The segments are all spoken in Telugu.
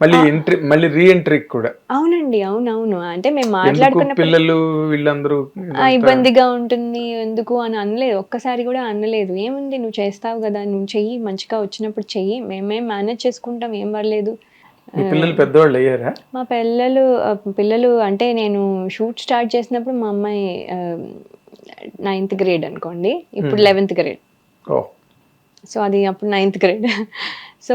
మళ్ళీ ఎంట్రీ మళ్ళీ కూడా. అవునండి అవునవును. అంటే మేము ఎందుకు మాట్లాడుకున్నప్పుడు పిల్లలు వీళ్ళందరూ ఆ, ఇబ్బందిగా ఉంటుంది ఎందుకు అని అనలేదు. ఒక్కసారి కూడా అనలేదు. ఏముంది నువ్వు చేస్తావు కదా నువ్వు చెయ్యి మంచిగా వచ్చినప్పుడు చెయ్యి. మేమేం మేనేజ్ చేసుకుంటాం ఏం పర్లేదు. మీ పిల్లలు పెద్దవాళ్ళు అయ్యారా? మా పిల్లలు పిల్లలు అంటే నేను షూట్ స్టార్ట్ చేసినప్పుడు మా అమ్మాయి నైన్త్ గ్రేడ్ అనుకోండి. ఇప్పుడు లెవెన్త్ గ్రేడ్ ఓ సో అది అప్పుడు ninth grade so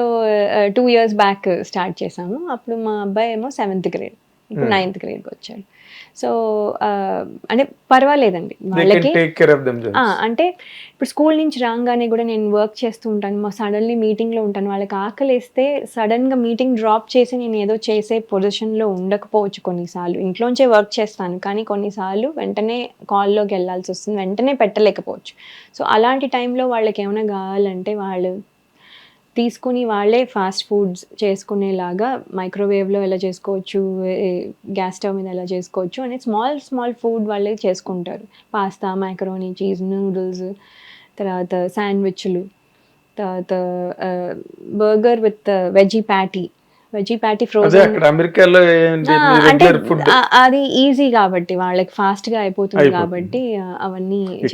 two years back start చేశాము అప్పుడు మా అబ్బాయి ఏమో సెవెంత్ గ్రేడ్ ఇప్పుడు నైన్త్ గ్రేడ్కి వచ్చాడు. సో అంటే పర్వాలేదండి. వాళ్ళకి అంటే ఇప్పుడు స్కూల్ నుంచి రాగానే కూడా నేను వర్క్ చేస్తూ ఉంటాను. మా సడన్లీ మీటింగ్లో ఉంటాను. వాళ్ళకి ఆకలిస్తే సడన్గా మీటింగ్ డ్రాప్ చేసి నేను ఏదో చేసే పొజిషన్లో ఉండకపోవచ్చు కొన్నిసార్లు. ఇంట్లోంచే వర్క్ చేస్తాను. కానీ కొన్నిసార్లు వెంటనే కాల్లోకి వెళ్ళాల్సి వస్తుంది. వెంటనే పెట్టలేకపోవచ్చు. సో అలాంటి టైంలో వాళ్ళకి ఏమైనా కావాలంటే వాళ్ళు తీసుకుని వాళ్ళే ఫాస్ట్ ఫుడ్స్ చేసుకునేలాగా మైక్రోవేవ్లో ఎలా చేసుకోవచ్చు గ్యాస్ స్టవ్ మీద ఎలా చేసుకోవచ్చు అనే స్మాల్ స్మాల్ ఫుడ్ వాళ్ళే చేసుకుంటారు. పాస్తా మైక్రోనీ చీజ్ నూడిల్స్ తర్వాత శాండ్విచ్లు తర్వాత burger with veggie patty veggie patty అదే ఫ్రోజన్ అమెరికాలో అంటే అది ఈజీ కాబట్టి వాళ్ళకి ఫాస్ట్గా అయిపోతుంది. కాబట్టి అవన్నీ.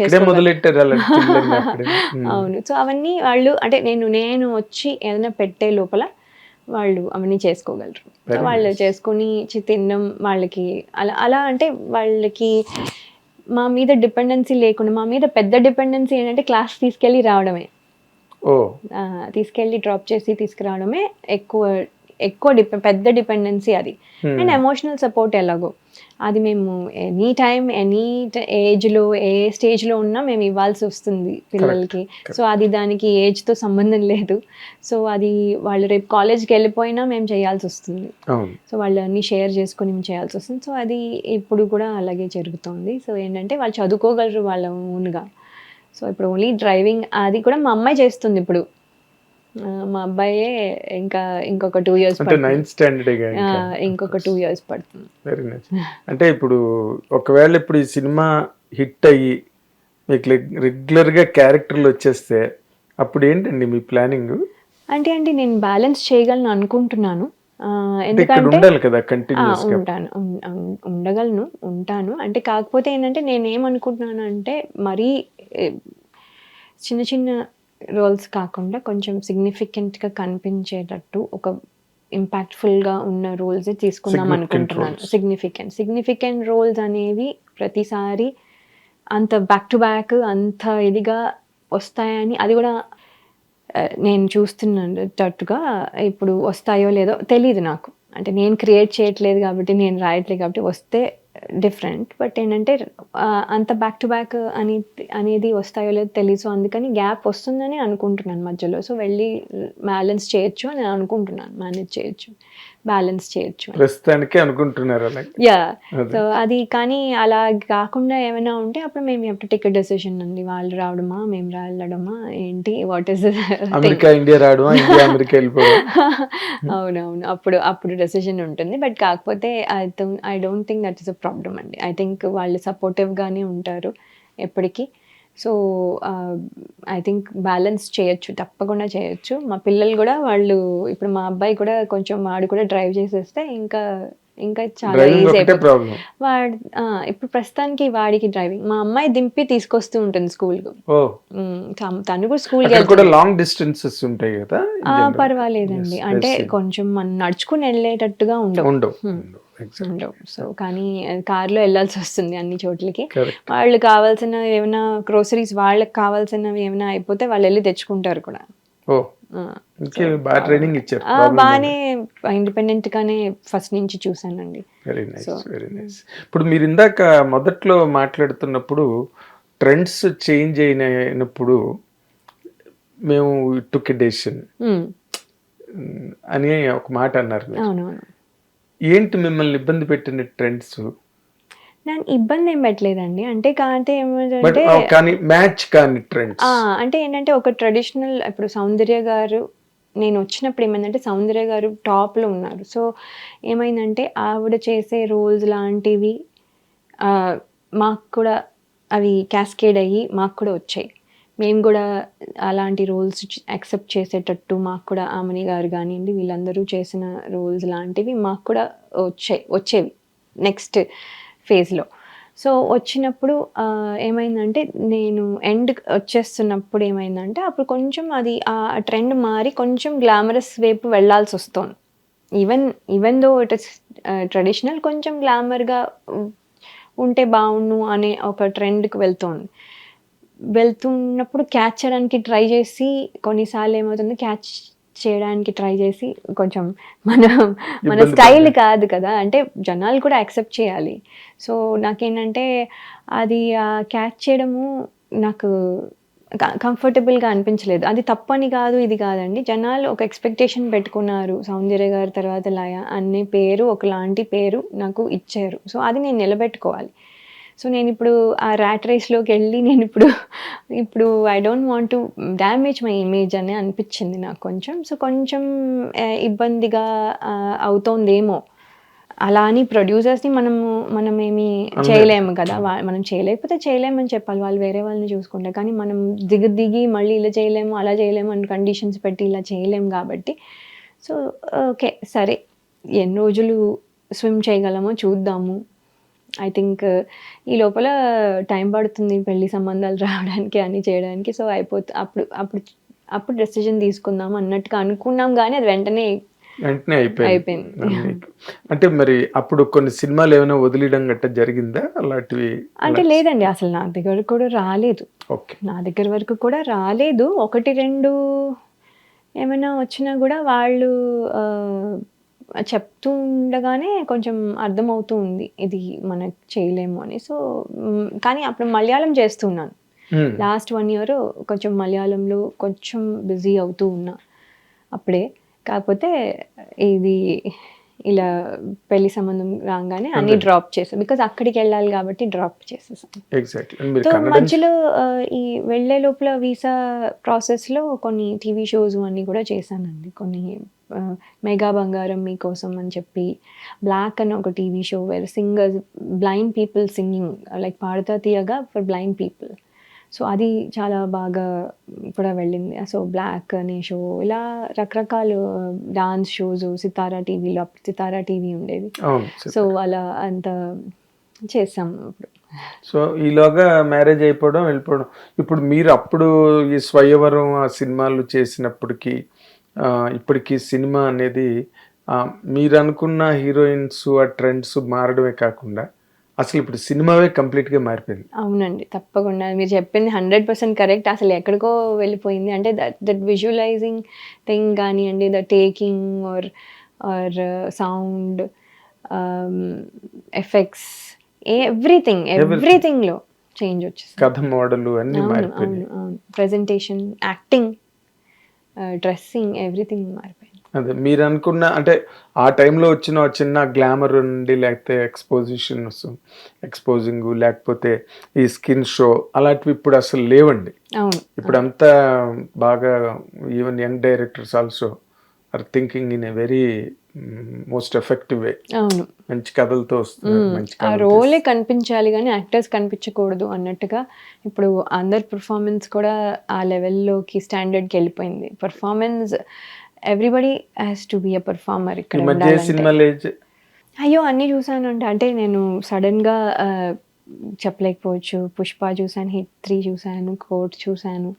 అవును. సో అవన్నీ వాళ్ళు అంటే నేను నేను వచ్చి ఏదైనా పెట్టే లోపల వాళ్ళు అవన్నీ చేసుకోగలరు. వాళ్ళు చేసుకుని తినడం వాళ్ళకి అలా అలా అంటే వాళ్ళకి మా మీద డిపెండెన్సీ లేకుండా మా మీద పెద్ద డిపెండెన్సీ ఏంటంటే క్లాస్ తీసుకెళ్ళి రావడమే. తీసుకెళ్ళి డ్రాప్ చేసి తీసుకురావడమే ఎక్కువ ఎక్కువ డిపె పెద్ద డిపెండెన్సీ అది. Hmm. అండ్ ఎమోషనల్ సపోర్ట్ ఎలాగో. అది మేము ఎనీ టైం ఎనీ ఏజ్లో ఏ స్టేజ్లో ఉన్నా మేము ఇవ్వాల్సి వస్తుంది పిల్లలకి. సో అది దానికి ఏజ్తో సంబంధం లేదు. సో అది వాళ్ళు రేపు కాలేజ్కి వెళ్ళిపోయినా మేము చేయాల్సి వస్తుంది. సో వాళ్ళు అన్ని షేర్ చేసుకొని మేము చేయాల్సి వస్తుంది. సో అది ఇప్పుడు కూడా అలాగే జరుగుతుంది. సో ఏంటంటే వాళ్ళు చదువుకోగలరు వాళ్ళ ఓన్గా. సో ఇప్పుడు ఓన్లీ డ్రైవింగ్ అది కూడా మా అమ్మాయి చేస్తుంది ఇప్పుడు. మా అబ్బాయే ఇంకా ఇంకొక టూ ఇయర్స్ అంటే నైన్త్ స్టాండర్డ్ ఇంకొక టూ ఇయర్స్ పడుతుంది. వెరీ నైస్ అంటే ఇప్పుడు ఒకవేళ ఇప్పుడు ఈ సినిమా హిట్ అయ్యి మీకు రెగ్యులర్గా క్యారెక్టర్లు వచ్చేస్తే అప్పుడు ఏంటండి మీ ప్లానింగ్? అంటే అంటే నేను బ్యాలెన్స్ చేయగలను అనుకుంటున్నాను. ఎందుకంటే ఉంటాను. ఉండగలను ఉంటాను. అంటే కాకపోతే ఏంటంటే నేను ఏమనుకుంటున్నాను అంటే మరీ చిన్న చిన్న రోల్స్ కాకుండా కొంచెం సిగ్నిఫికెంట్గా కనిపించేటట్టు ఒక ఇంపాక్ట్ఫుల్గా ఉన్న రోల్స్ తీసుకుందాం అనుకుంటున్నాను. సిగ్నిఫికెంట్ సిగ్నిఫికెంట్ రోల్స్ అనేవి ప్రతిసారి అంత బ్యాక్ టు బ్యాక్ అంత ఇదిగా వస్తాయని అది కూడా నేను చూస్తున్నట్టుగా ఇప్పుడు వస్తాయో లేదో తెలియదు నాకు. అంటే నేను క్రియేట్ చేయట్లేదు కాబట్టి నేను రాయట్లేదు కాబట్టి వస్తే డిఫరెంట్ బట్ ఏంటంటే అంత బ్యాక్ టు బ్యాక్ అని అనేది వస్తాయో లేదో తెలియదు అందుకని గ్యాప్ వస్తుందని అనుకుంటున్నాను మధ్యలో. సో వెళ్ళి బ్యాలెన్స్ చేయొచ్చు అని అనుకుంటున్నాను మేనేజ్ చేయొచ్చు. బ్యాలెన్స్ చేయొచ్చు. ప్రస్తుతానికి అనుకుంటున్నారు యా. సో అది కానీ అలా కాకుండా ఏమైనా ఉంటే అప్పుడు మేము ఎప్పుడు టికెట్ డెసిషన్ అండి వాళ్ళు రావడమా మేము వెళ్ళడమా ఏంటి వాట్ ఇస్ అమెరికా ఇండియా రావడం ఇండియా అమెరికా వెళ్ళిపోవడం అవునవును. అప్పుడు అప్పుడు డెసిషన్ ఉంటుంది. బట్ కాకపోతే I I don't think that is a problem అండి. ఐ థింక్ వాళ్ళు సపోర్టివ్గానే ఉంటారు ఎప్పటికీ. సో ఐ థింక్ బ్యాలెన్స్ చేయొచ్చు తప్పకుండా చేయొచ్చు. మా పిల్లలు కూడా వాళ్ళు ఇప్పుడు మా అబ్బాయి కూడా కొంచెం వాడు కూడా డ్రైవ్ చేసేస్తే ఇంకా ఇంకా చాలా ఈజీ అయిపోతుంది. వాడు ఇప్పుడు ప్రస్తుతానికి వాడికి డ్రైవింగ్ మా అమ్మాయి దింపి తీసుకొస్తూ ఉంటుంది స్కూల్కి ఓ. తను కూడా అక్కడ కూడా లాంగ్ డిస్టెన్సెస్ ఉంటాయి కదా. పర్వాలేదండి. అంటే. కొంచెం మనం నడుచుకుని వెళ్ళేటట్టుగా ఉండవు. ఉండవు Hmm. సో కానీ కార్లో వెళ్ళాల్సి వస్తుంది అన్ని చోట్లకి. వాళ్ళు కావాల్సిన ఏమైనా గ్రోసరీస్ వాళ్ళకి కావాల్సినవి ఏమైనా అయిపోతే వాళ్ళు వెళ్ళి తెచ్చుకుంటారు కూడా. బాగా ట్రైనింగ్ ఇచ్చారు బాగానే ఇండిపెండెంట్ గానే ఫస్ట్ నుంచి చూసానండి వెరీ నైస్ వెరీ నైస్ ఇప్పుడు మీరు ఇందాక మొదట్లో మాట్లాడుతున్నప్పుడు ట్రెండ్స్ చేంజ్ అయినప్పుడు మేము టుక్ డెసిషన్ అని ఒక మాట అన్నారు ఏంటి మిమ్మల్ని ఇబ్బంది పెట్టిన ట్రెండ్స్ నాకు ఇబ్బంది ఏం పెట్టలేదండి. అంటే కాంటే ఏమంటే కానీ మ్యాచ్ కాని ట్రెండ్స్. ఆ, అంటే ఏంటంటే ఒక ట్రెడిషనల్ ఇప్పుడు సౌందర్య గారు నేను వచ్చినప్పుడు ఏమైందంటే సౌందర్య గారు టాప్లో ఉన్నారు. సో ఏమైందంటే ఆవిడ చేసే రోల్స్ లాంటివి మాకు కూడా అవి క్యాస్కేడ్ అయ్యి మాకు కూడా వచ్చాయి. మేము కూడా అలాంటి రోల్స్ యాక్సెప్ట్ చేసేటట్టు మాకు కూడా ఆమని గారు కానివ్వండి వీళ్ళందరూ చేసిన రోల్స్ లాంటివి మాకు కూడా వచ్చే వచ్చేవి. నెక్స్ట్ ఫేజ్లో సో వచ్చినప్పుడు ఏమైందంటే నేను ఎండ్ వచ్చేస్తున్నప్పుడు ఏమైందంటే అప్పుడు కొంచెం అది ఆ ట్రెండ్ మారి కొంచెం గ్లామరస్ వైపు వెళ్ళాల్సి వస్తుంది. Even even though it is traditional కొంచెం గ్లామర్గా ఉంటే బాగుండు అనే ఒక ట్రెండ్కి వెళ్తుంది. వెళ్తున్నప్పుడు క్యాచ్ చేయడానికి ట్రై చేసి కొన్నిసార్లు ఏమవుతుంది క్యాచ్ చేయడానికి ట్రై చేసి కొంచెం మన మన స్టైల్. కాదు కదా. అంటే జనాలు కూడా యాక్సెప్ట్ చేయాలి. సో నాకేంటంటే అది క్యాచ్ చేయడము నాకు కంఫర్టబుల్గా అనిపించలేదు. అది తప్పని కాదు ఇది కాదండి. జనాలు ఒక ఎక్స్పెక్టేషన్ పెట్టుకున్నారు. సౌందర్య గారి తర్వాత లయ అనే పేరు ఒకలాంటి పేరు నాకు ఇచ్చారు. సో అది నేను నిలబెట్టుకోవాలి. సో నేను ఇప్పుడు ఆ ర్యాట్ రేస్లోకి వెళ్ళి నేను ఇప్పుడు ఇప్పుడు I don't want to damage my image అని అనిపించింది నాకు కొంచెం. సో కొంచెం ఇబ్బందిగా అవుతోందేమో. అలా అని ప్రొడ్యూసర్స్ని మనము మనం ఏమి. చేయలేము కదా. మనం చేయలేకపోతే చేయలేమని చెప్పాలి. వాళ్ళు వేరే వాళ్ళని చూసుకుంటారు కానీ మనం దిగి దిగి మళ్ళీ ఇలా చేయలేము అలా చేయలేము అని కండిషన్స్ పెట్టి ఇలా చేయలేము కాబట్టి. సో ఓకే సరే. ఎన్ని రోజులు స్విమ్ చేయగలమో చూద్దాము. ఐ థింక్ ఈ లోపల టైం పడుతుంది పెళ్ళి సంబంధాలు రావడానికి అన్ని చేయడానికి. సో అయిపోతుంది అప్పుడు అప్పుడు అప్పుడు డెసిజన్ తీసుకుందాం అన్నట్టుగా అనుకున్నాం కానీ అది వెంటనే వెంటనే అయిపోయింది. అంటే మరి అప్పుడు కొన్ని సినిమాలు ఏమైనా వదిలేయడం గట్ట జరిగిందా? అలాంటివి అంటే లేదండి అసలు నా దగ్గర కూడా రాలేదు. నా దగ్గర వరకు కూడా రాలేదు. ఒకటి రెండు ఏమైనా వచ్చినా కూడా వాళ్ళు చెప్తూ ఉండగానే కొంచెం అర్థమవుతూ ఉంది ఇది మనకు చేయలేము అని. సో కానీ అప్పుడు మలయాళం చేస్తున్నాను. లాస్ట్ వన్ ఇయర్ కొంచెం మలయాళంలో కొంచెం బిజీ అవుతూ ఉన్నా అప్పుడే. కాకపోతే ఇది ఇలా పెళ్ళి సంబంధం రాగానే అన్ని. డ్రాప్ చేసాం. బికాజ్ అక్కడికి వెళ్ళాలి కాబట్టి డ్రాప్ చేసేసాం మధ్యలో ఈ వెళ్ళే లోపల వీసా ప్రాసెస్లో కొన్ని టీవీ షోస్ అన్నీ కూడా చేశానండి. కొన్ని మెగా బంగారం మీకోసం అని చెప్పి బ్లాక్ అని ఒక TV show where singers blind people singing like Padutha Theeyaga for blind people. So అది చాలా బాగా కూడా వెళ్ళింది. సో బ్లాక్ అనే షో ఇలా రకరకాల డాన్స్ షోస్ సితారా టీవీలో అప్పుడు సితారా టీవీ ఉండేది. సో అలా అంత చేసాం ఇప్పుడు సో ఈలోగా మ్యారేజ్ అయిపోవడం వెళ్ళిపోవడం. ఇప్పుడు మీరు అప్పుడు ఈ స్వయంవరం ఆ సినిమాలు చేసినప్పటికీ ఇప్పటికీ సినిమా అనేది మీరు అనుకున్న హీరోయిన్స్ ఆ ట్రెండ్స్ మారడమే కాకుండా అసలు ఇప్పుడు సినిమావే కంప్లీట్గా మారిపోయింది. అవునండి తప్పకుండా. మీరు చెప్పింది హండ్రెడ్ పర్సెంట్ కరెక్ట్. అసలు ఎక్కడికో వెళ్ళిపోయింది. అంటే దట్ దట్ విజువలైజింగ్ థింగ్ కానివ్వండి the taking or or sound effects everything ఎవ్రీథింగ్లో change వచ్చేసింది. కథ మోడలు అన్నీ అవును ప్రజెంటేషన్ యాక్టింగ్ డ్రెస్సింగ్ ఎవ్రీథింగ్ మారిపోయింది. అదే మీరు అనుకున్న అంటే ఆ టైంలో వచ్చిన చిన్న గ్లామర్ ఉండి లేకపోతే ఎక్స్పోజిషన్ ఎక్స్పోజింగ్ లేకపోతే ఈ స్కిన్ షో అలాంటివి ఇప్పుడు అసలు లేవండి. ఇప్పుడు అంతా బాగా even young directors also are thinking in a very most effective way అవును. మంచి కథలతో మంచి ఆ రోలే కనిపించాలి కానీ యాక్టర్స్ కనిపించకూడదు అన్నట్టుగా ఇప్పుడు అందరి పర్ఫార్మెన్స్ కూడా ఆ లెవెల్లోకి స్టాండర్డ్కి వెళ్ళిపోయింది. Performance everybody has to be a performer ఇక్కడ అయ్యో అన్నీ చూసాను అంటే అంటే నేను సడన్గా చెప్పలేకపోవచ్చు. పుష్ప చూశాను హిట్ త్రీ చూశాను కోట్ చూశాను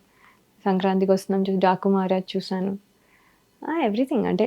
సంక్రాంతికి వస్తున్నాం చూసి డాకు మహారాజ్ చూశాను ఎవ్రీథింగ్ అంటే